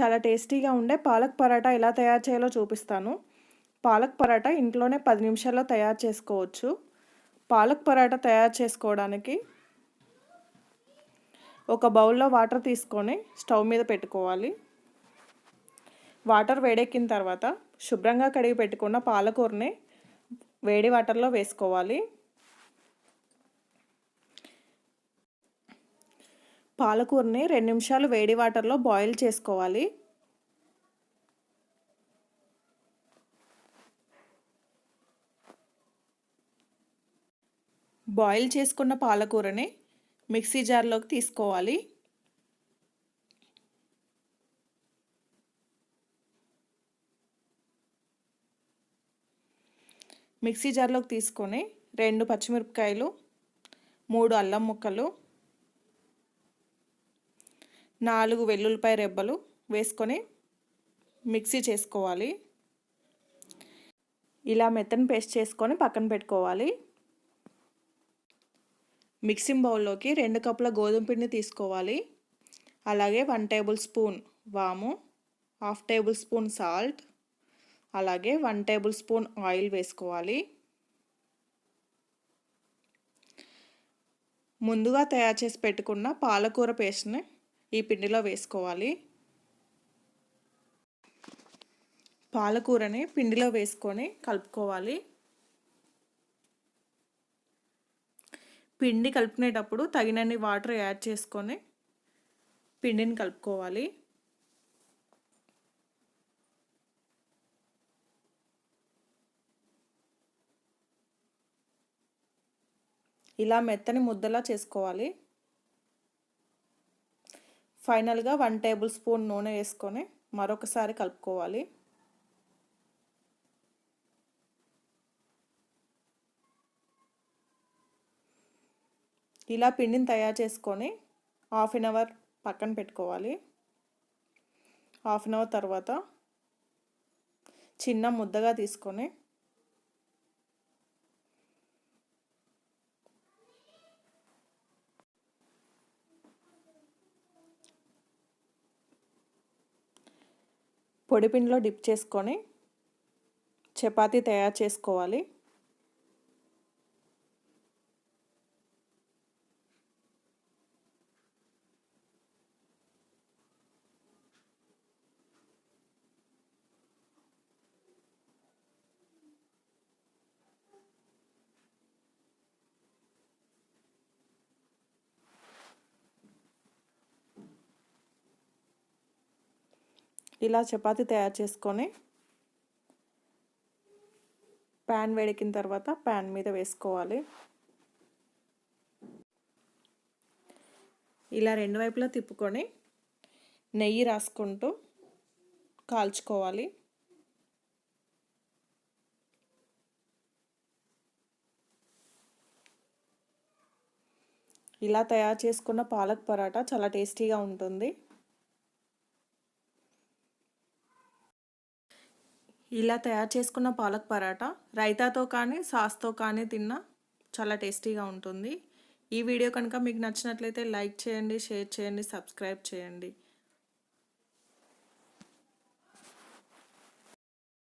చాలా టేస్టీగా ఉండే పాలక్ పరాటా ఎలా తయారు చేయాలో చూపిస్తాను. పాలక్ పరాటా ఇంట్లోనే పది నిమిషాల్లో తయారు చేసుకోవచ్చు. పాలక్ పరాటా తయారు చేసుకోవడానికి ఒక బౌల్లో వాటర్ తీసుకొని స్టవ్ మీద పెట్టుకోవాలి. వాటర్ వేడెక్కిన తర్వాత శుభ్రంగా కడిగి పెట్టుకున్న పాలకూరని వేడి వాటర్లో వేసుకోవాలి. పాలకూరని రెండు నిమిషాలు వేడి వాటర్లో బాయిల్ చేసుకోవాలి. బాయిల్ చేసుకున్న పాలకూరని మిక్సీ జార్లోకి తీసుకోవాలి. మిక్సీ జార్లోకి తీసుకొని రెండు పచ్చిమిరపకాయలు మూడు అల్లం ముక్కలు నాలుగు వెల్లుల్లిపాయ రెబ్బలు వేసుకొని మిక్సీ చేసుకోవాలి. ఇలా మెత్తని పేస్ట్ చేసుకొని పక్కన పెట్టుకోవాలి. మిక్సింగ్ బౌల్లోకి రెండు కప్పుల గోధుమ పిండి తీసుకోవాలి. అలాగే వన్ టేబుల్ స్పూన్ వాము హాఫ్ టేబుల్ స్పూన్ సాల్ట్ అలాగే వన్ టేబుల్ స్పూన్ ఆయిల్ వేసుకోవాలి. ముందుగా తయారు చేసి పెట్టుకున్న పాలకూర పేస్ట్ని ఈ పిండిలో వేసుకోవాలి. పాలకూరని పిండిలో వేసుకొని కలుపుకోవాలి. పిండి కలుపుకునేటప్పుడు తగినన్ని వాటర్ యాడ్ చేసుకొని పిండిని కలుపుకోవాలి. ఇలా మెత్తని ముద్దలా చేసుకోవాలి. ఫైనల్గా వన్ టేబుల్ స్పూన్ నూనె వేసుకొని మరొకసారి కలుపుకోవాలి. ఇలా పిండిని తయారు చేసుకొని హాఫ్ అన్ అవర్ పక్కన పెట్టుకోవాలి. హాఫ్ అన్ అవర్ తర్వాత చిన్న ముద్దగా తీసుకొని పొడిపిండిలో డిప్ చేసుకొని చపాతీ తయారు చేసుకోవాలి. ఇలా చపాతీ తయారు చేసుకొని ప్యాన్ వేడికిన తర్వాత ప్యాన్ మీద వేసుకోవాలి. ఇలా రెండు వైపులా తిప్పుకొని నెయ్యి రాసుకుంటూ కాల్చుకోవాలి. ఇలా తయారు చేసుకున్న పాలక్ పరాటా చాలా టేస్టీగా ఉంటుంది. ఇలా తయారు చేసుకున్న పాలక్ పరాటా రైతాతో కానీ సాస్తో కానీ తిన్నా చాలా టేస్టీగా ఉంటుంది. ఈ వీడియో కనుక మీకు నచ్చినట్లయితే లైక్ చేయండి షేర్ చేయండి సబ్స్క్రైబ్ చేయండి.